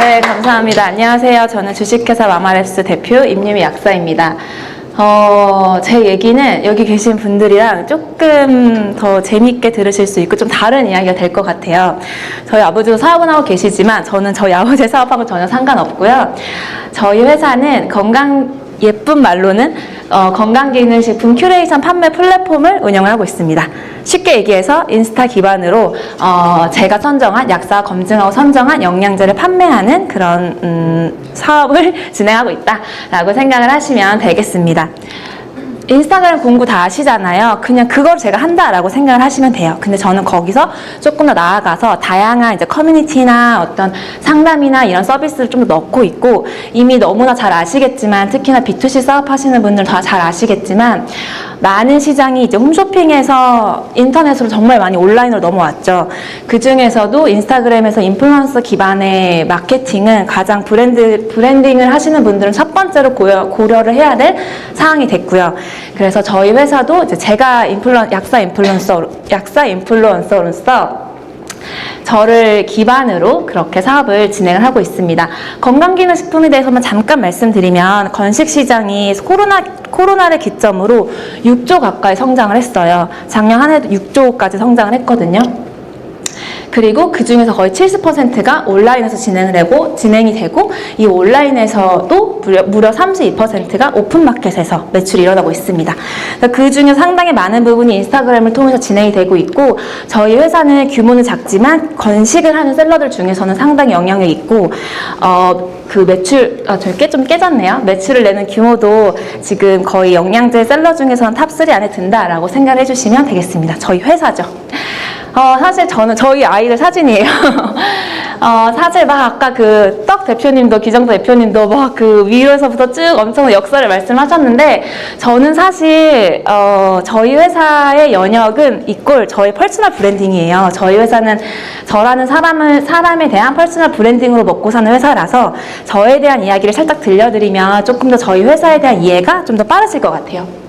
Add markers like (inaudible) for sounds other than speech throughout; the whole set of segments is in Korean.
네, 감사합니다. 안녕하세요. 저는 주식회사 마마랩스 대표 임유미 약사입니다. 어, 제 얘기는 여기 계신 분들이랑 조금 더 재미있게 들으실 수 있고 좀 다른 이야기가 될 것 같아요. 저희 아버지도 사업은 하고 계시지만 저는 저희 아버지의 사업하고 전혀 상관없고요. 저희 회사는 건강 예쁜 말로는 어, 건강기능식품 큐레이션 판매 플랫폼을 운영을 하고 있습니다. 쉽게 얘기해서 인스타 기반으로 어, 제가 선정한 약사 검증하고 선정한 영양제를 판매하는 그런 음, 사업을 (laughs) 진행하고 있다라고 생각을 하시면 되겠습니다. 인스타그램 공부 다 아시잖아요. 그냥 그걸 제가 한다라고 생각을 하시면 돼요. 근데 저는 거기서 조금 더 나아가서 다양한 이제 커뮤니티나 어떤 상담이나 이런 서비스를 좀더 넣고 있고 이미 너무나 잘 아시겠지만 특히나 B2C 사업 하시는 분들 다 잘 아시겠지만 많은 시장이 이제 홈쇼핑에서 인터넷으로 정말 많이 온라인으로 넘어왔죠. 그 중에서도 인스타그램에서 인플루언서 기반의 마케팅은 가장 브랜드 브랜딩을 하시는 분들은 첫 번째로 고려, 고려를 해야 될 사항이 됐고요. 그래서 저희 회사도 이제 제가 인플루 약사 인플루언서 약사 인플루언서로서 저를 기반으로 그렇게 사업을 진행을 하고 있습니다. 건강기능식품에 대해서만 잠깐 말씀드리면 건식 시장이 코로나 코로나를 기점으로 6조 가까이 성장을 했어요. 작년 한 해도 6조까지 성장을 했거든요. 그리고 그 중에서 거의 70%가 온라인에서 진행을 되고 진행이 되고 이 온라인에서도 무려, 무려 32%가 오픈마켓에서 매출이 일어나고 있습니다. 그 중에 상당히 많은 부분이 인스타그램을 통해서 진행이 되고 있고 저희 회사는 규모는 작지만 건식을 하는 셀러들 중에서는 상당히 영향력이 있고 어, 그 매출 아, 저깨좀 깨졌네요. 매출을 내는 규모도 지금 거의 영양제 셀러 중에서는 탑3 안에 든다라고 생각을 해주시면 되겠습니다. 저희 회사죠. 어, 사실 저는 저희 아이들 사진이에요. (laughs) 어, 사실 막 아까 그 떡 대표님도 기정도 대표님도 막 그 위로에서부터 쭉 엄청 역사를 말씀하셨는데 저는 사실 어, 저희 회사의 연역은 이꼴 저희 퍼스널 브랜딩이에요. 저희 회사는 저라는 사람을 사람에 대한 퍼스널 브랜딩으로 먹고 사는 회사라서 저에 대한 이야기를 살짝 들려드리면 조금 더 저희 회사에 대한 이해가 좀 더 빠르실 것 같아요.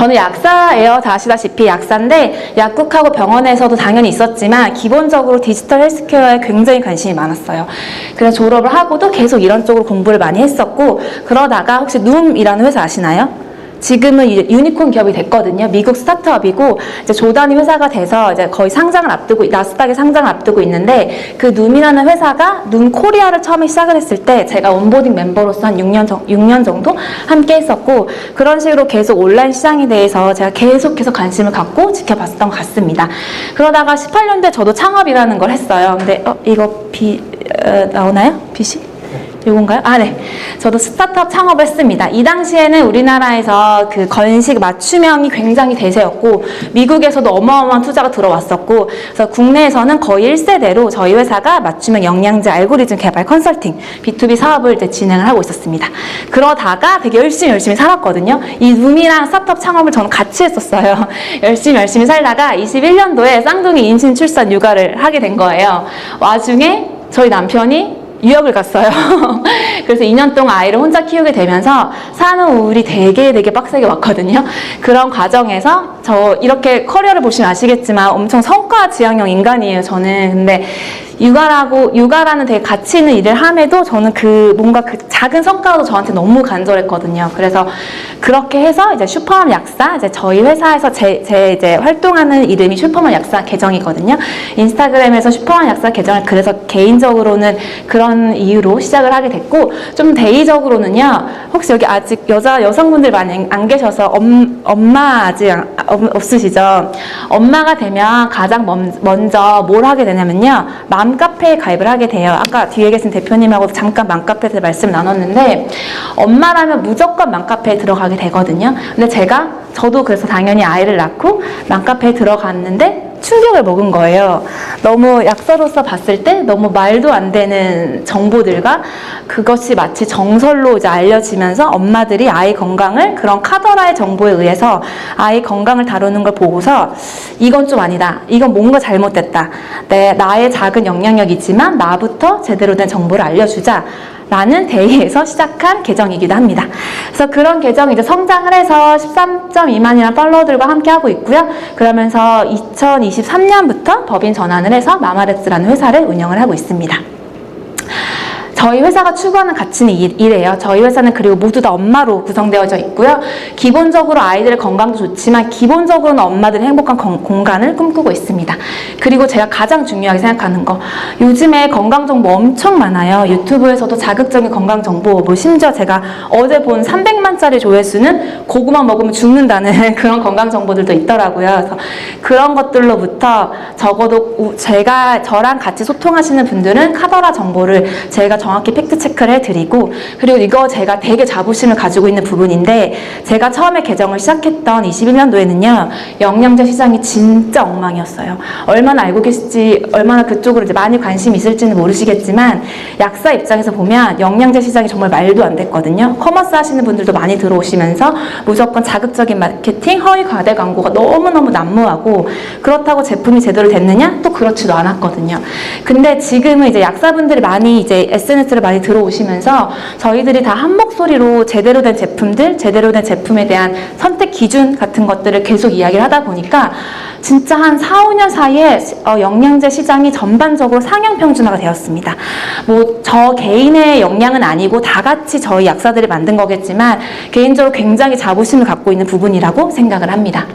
저는 약사예요. 다 아시다시피 약사인데 약국하고 병원에서도 당연히 있었지만 기본적으로 디지털 헬스케어에 굉장히 관심이 많았어요. 그래서 졸업을 하고도 계속 이런 쪽으로 공부를 많이 했었고 그러다가 혹시 룸이라는 회사 아시나요? 지금은 유니콘 기업이 됐거든요. 미국 스타트업이고 이제 조단위 회사가 돼서 이제 거의 상장을 앞두고 나스닥에 상장을 앞두고 있는데 그 눔이라는 회사가 눔 코리아를 처음에 시작을 했을 때 제가 온보딩 멤버로서 한 6년 정, 6년 정도 함께 했었고 그런 식으로 계속 온라인 시장에 대해서 제가 계속해서 관심을 갖고 지켜봤던 것 같습니다. 그러다가 18년도에 저도 창업이라는 걸 했어요. 근데 어, 이거 비 어, 나오나요? 빛이? 요건가요? 아, 네. 저도 스타트업 창업을 했습니다. 이 당시에는 우리나라에서 그 건식 맞춤형이 굉장히 대세였고, 미국에서도 어마어마한 투자가 들어왔었고, 그래서 국내에서는 거의 1세대로 저희 회사가 맞춤형 영양제 알고리즘 개발 컨설팅, B2B 사업을 이제 진행을 하고 있었습니다. 그러다가 되게 열심히 열심히 살았거든요. 이 룸이랑 스타트업 창업을 저는 같이 했었어요. (laughs) 열심히 열심히 살다가 21년도에 쌍둥이 임신 출산 육아를 하게 된 거예요. 와중에 저희 남편이 유학을 갔어요. (laughs) 그래서 2년 동안 아이를 혼자 키우게 되면서 산후 우울이 되게 되게 빡세게 왔거든요. 그런 과정에서 저 이렇게 커리어를 보시면 아시겠지만 엄청 성과 지향형 인간이에요. 저는 근데 육아라고 육아라는 되게 가치 있는 일을 함에도 저는 그 뭔가 그 작은 성과도 저한테 너무 간절했거든요. 그래서 그렇게 해서 이제 슈퍼맘 약사 이제 저희 회사에서 제, 제 이제 활동하는 이름이 슈퍼맘 약사 계정이거든요. 인스타그램에서 슈퍼맘 약사 계정을 그래서 개인적으로는 그런 이유로 시작을 하게 됐고 좀 대의적으로는요. 혹시 여기 아직 여자 여성분들 많이 안 계셔서 엄, 엄마 아직 없으시죠? 엄마가 되면 가장 먼, 먼저 뭘 하게 되냐면요. 맘 카페에 가입을 하게 돼요. 아까 뒤에 계신 대표님하고도 잠깐 맘카페에서 말씀 나눴는데 엄마라면 무조건 맘카페에 들어가게 되거든요. 근데 제가 저도 그래서 당연히 아이를 낳고 맘카페에 들어갔는데 충격을 먹은 거예요. 너무 약사로서 봤을 때 너무 말도 안 되는 정보들과 그것이 마치 정설로 이제 알려지면서 엄마들이 아이 건강을 그런 카더라의 정보에 의해서 아이 건강을 다루는 걸 보고서 이건 좀 아니다. 이건 뭔가 잘못됐다. 내 나의 작은 영향력이지만 나부터 제대로 된 정보를 알려주자. 라는 대의에서 시작한 계정이기도 합니다. 그래서 그런 계정이 이제 성장을 해서 13.2만이라는 팔로워들과 함께 하고 있고요. 그러면서 2023년부터 법인 전환을 해서 마마레스라는 회사를 운영을 하고 있습니다. 저희 회사가 추구하는 가치는 이- 이래요. 저희 회사는 그리고 모두 다 엄마로 구성되어져 있고요. 기본적으로 아이들의 건강도 좋지만 기본적으로는 엄마들의 행복한 건- 공간을 꿈꾸고 있습니다. 그리고 제가 가장 중요하게 생각하는 거 요즘에 건강 정보 엄청 많아요. 유튜브에서도 자극적인 건강 정보, 뭐 심지어 제가 어제 본 300만짜리 조회수는 고구마 먹으면 죽는다는 (laughs) 그런 건강 정보들도 있더라고요. 그래서 그런 것들로부터 적어도 우- 제가 저랑 같이 소통하시는 분들은 카더라 정보를 제가 정확히 팩트 체크를 해드리고 그리고 이거 제가 되게 자부심을 가지고 있는 부분인데 제가 처음에 개정을 시작했던 21년도에는요 영양제 시장이 진짜 엉망이었어요. 얼마나 알고 계실지 얼마나 그쪽으로 이제 많이 관심이 있을지는 모르시겠지만 약사 입장에서 보면 영양제 시장이 정말 말도 안 됐거든요. 커머스 하시는 분들도 많이 들어오시면서 무조건 자극적인 마케팅, 허위 과대 광고가 너무너무 난무하고 그렇다고 제품이 제대로 됐느냐? 또 그렇지도 않았거든요. 근데 지금은 이제 약사분들이 많이 이제 SNS 를 많이 들어오시면서 저희들이 다 한 목소리로 제대로 된 제품들, 제대로 된 제품에 대한 선택 기준 같은 것들을 계속 이야기를 하다 보니까 진짜 한 4, 5년 사이에 어, 영양제 시장이 전반적으로 상향 평준화가 되었습니다. 뭐 저 개인의 역량은 아니고 다 같이 저희 약사들이 만든 거겠지만 개인적으로 굉장히 자부심을 갖고 있는 부분이라고 생각을 합니다.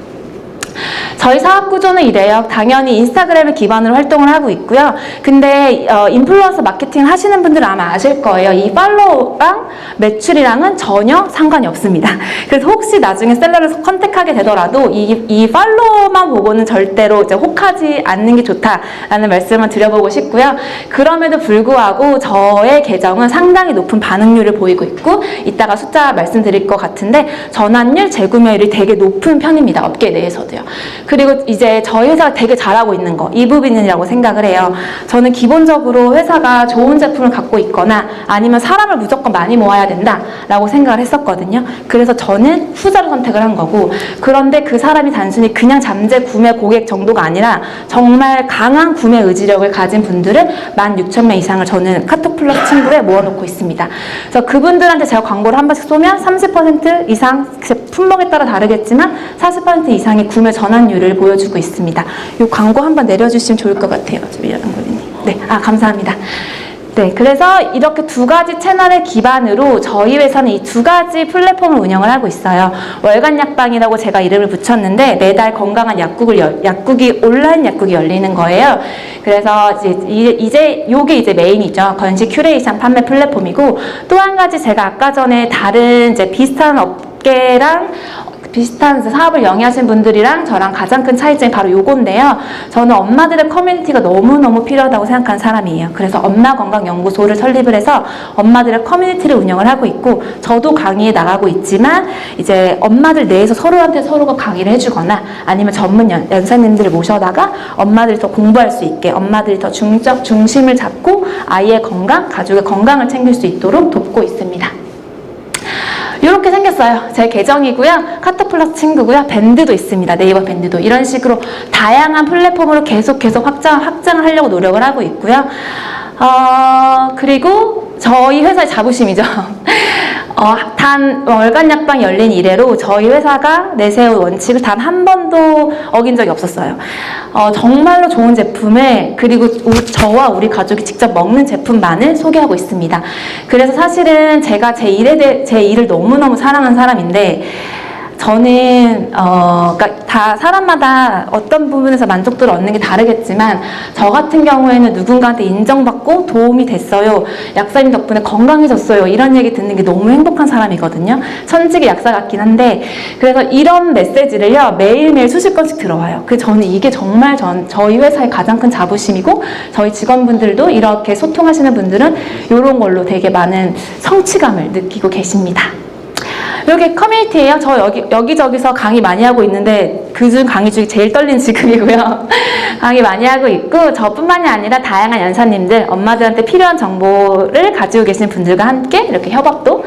저희 사업 구조는 이래요. 당연히 인스타그램을 기반으로 활동을 하고 있고요. 근데 어, 인플루언서 마케팅 하시는 분들은 아마 아실 거예요. 이 팔로우랑 매출이랑은 전혀 상관이 없습니다. (laughs) 그래서 혹시 나중에 셀러를 컨택하게 되더라도 이, 이 팔로우만 보고는 절대로 이제 혹하지 않는 게 좋다라는 말씀을 드려보고 싶고요. 그럼에도 불구하고 저의 계정은 상당히 높은 반응률을 보이고 있고 이따가 숫자 말씀드릴 것 같은데 전환율, 재구매율이 되게 높은 편입니다. 업계 내에서도요. 그리고 이제 저희 회사가 되게 잘하고 있는 거 이 부분이라고 생각을 해요. 저는 기본적으로 회사가 좋은 제품을 갖고 있거나 아니면 사람을 무조건 많이 모아야 된다라고 생각을 했었거든요. 그래서 저는 후자를 선택을 한 거고 그런데 그 사람이 단순히 그냥 잠재 구매 고객 정도가 아니라 정말 강한 구매 의지력을 가진 분들은 16,000명 이상을 저는 카톡 플러스 친구에 모아놓고 있습니다. 그래서 그분들한테 제가 광고를 한 번씩 쏘면 30% 이상 품목에 따라 다르겠지만 40% 이상의 구매 전환율 을 보여주고 있습니다. 이 광고 한번 내려주시면 좋을 것 같아요. 네, 아 감사합니다. 네, 그래서 이렇게 두 가지 채널을 기반으로 저희 회사는 이 두 가지 플랫폼을 운영을 하고 있어요. 월간 약방이라고 제가 이름을 붙였는데 매달 건강한 약국을 열- 약국이 온라인 약국이 열리는 거예요. 그래서 이제 이- 이제 요게 이제 메인이죠. 건식 큐레이션 판매 플랫폼이고 또 한 가지 제가 아까 전에 다른 이제 비슷한 업계랑 비슷한 사업을 영위하신 분들이랑 저랑 가장 큰 차이점이 바로 요건데요. 저는 엄마들의 커뮤니티가 너무너무 필요하다고 생각하는 사람이에요. 그래서 엄마건강연구소를 설립을 해서 엄마들의 커뮤니티를 운영을 하고 있고 저도 강의에 나가고 있지만 이제 엄마들 내에서 서로한테 서로가 강의를 해주거나 아니면 전문 연, 연사님들을 모셔다가 엄마들이 더 공부할 수 있게 엄마들이 더 중적 중심을 잡고 아이의 건강, 가족의 건강을 챙길 수 있도록 돕고 있습니다. 이렇게 생겼어요. 제 계정이고요. 카톡 플러스 친구고요. 밴드도 있습니다. 네이버 밴드도. 이런 식으로 다양한 플랫폼으로 계속 계속 확장, 확장을 하려고 노력을 하고 있고요. 어, 그리고 저희 회사의 자부심이죠. (laughs) 어, 단 월간 약방 열린 이래로 저희 회사가 내세운 원칙을 단 한 번도 어긴 적이 없었어요. 어, 정말로 좋은 제품을 그리고 우- 저와 우리 가족이 직접 먹는 제품만을 소개하고 있습니다. 그래서 사실은 제가 제 일에 대해 제 일을 너무너무 사랑하는 사람인데 저는 어, 그러니까 다 사람마다 어떤 부분에서 만족도를 얻는 게 다르겠지만 저 같은 경우에는 누군가한테 인정받고 도움이 됐어요. 약사님 덕분에 건강해졌어요. 이런 얘기 듣는 게 너무 행복한 사람이거든요. 천직의 약사 같긴 한데 그래서 이런 메시지를요 매일매일 수십 건씩 들어와요. 그 저는 이게 정말 전 저희 회사의 가장 큰 자부심이고 저희 직원분들도 이렇게 소통하시는 분들은 이런 걸로 되게 많은 성취감을 느끼고 계십니다. 여기 커뮤니티예요. 저 여기 여기저기서 강의 많이 하고 있는데 그중 강의 중에 제일 떨리는 지금이고요. (laughs) 강의 많이 하고 있고 저뿐만이 아니라 다양한 연사님들, 엄마들한테 필요한 정보를 가지고 계신 분들과 함께 이렇게 협업도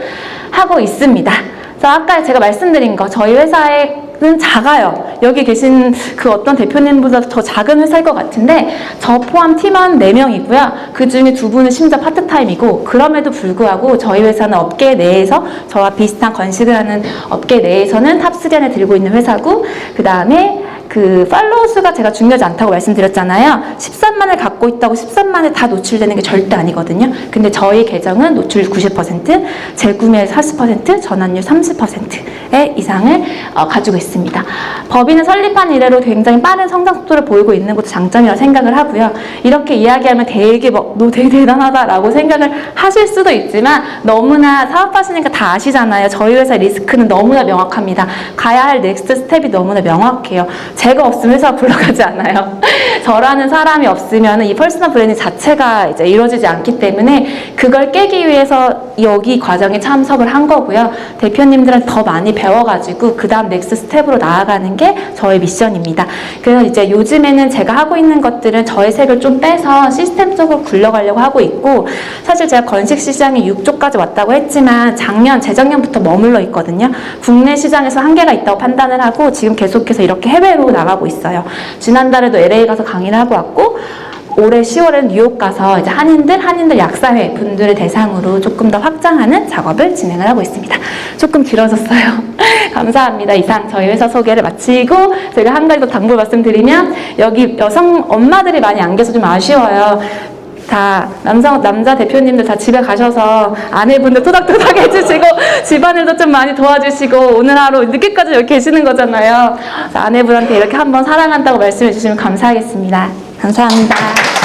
하고 있습니다. 그래서 아까 제가 말씀드린 거 저희 회사에 는 작아요. 여기 계신 그 어떤 대표님보다 더 작은 회사일 것 같은데 저 포함 팀원 4명이고요. 그 중에 두 분은 심지어 파트타임이고 그럼에도 불구하고 저희 회사는 업계 내에서 저와 비슷한 건식을 하는 업계 내에서는 탑3 안에 들고 있는 회사고 그 다음에 그 팔로우 수가 제가 중요하지 않다고 말씀드렸잖아요. 13만을 갖고 있다고 13만에 다 노출되는 게 절대 아니거든요. 근데 저희 계정은 노출률 90%, 재구매 40%, 전환율 30%의 이상을 어, 가지고 있습니다. 법인을 설립한 이래로 굉장히 빠른 성장 속도를 보이고 있는 것도 장점이라고 생각을 하고요. 이렇게 이야기하면 되게 뭐, 너 되게 대단하다라고 생각을 하실 수도 있지만 너무나 사업하시니까 다 아시잖아요. 저희 회사 리스크는 너무나 명확합니다. 가야 할 넥스트 스텝이 너무나 명확해요. 제가 없으면 회사가 굴러가지 않아요. (laughs) 저라는 사람이 없으면 이 퍼스널 브랜딩 자체가 이제 이루어지지 않기 때문에 그걸 깨기 위해서 여기 과정에 참석을 한 거고요. 대표님들은 더 많이 배워가지고 그 다음 넥스트 스텝으로 나아가는 게 저의 미션입니다. 그래서 이제 요즘에는 제가 하고 있는 것들은 저의 색을 좀 빼서 시스템적으로 굴러가려고 하고 있고 사실 제가 건식 시장이 6조까지 왔다고 했지만 작년, 재작년부터 머물러 있거든요. 국내 시장에서 한계가 있다고 판단을 하고 지금 계속해서 이렇게 해외로 나가고 있어요. 지난달에도 LA 가서 강의를 하고 왔고 올해 10월에 뉴욕 가서 이제 한인들, 한인들 약사회 분들을 대상으로 조금 더 확장하는 작업을 진행을 하고 있습니다. 조금 길어졌어요. (laughs) 감사합니다. 이상 저희 회사 소개를 마치고 제가 한 가지 더 당부 말씀드리면 여기 여성 엄마들이 많이 안 계셔서 좀 아쉬워요. 다 남성 남자 대표님들 다 집에 가셔서 아내분들 토닥토닥 (laughs) 해주시고 집안일도 좀 많이 도와주시고 오늘 하루 늦게까지 여기 계시는 거잖아요. 아내분한테 이렇게 한번 사랑한다고 말씀해 주시면 감사하겠습니다. 감사합니다.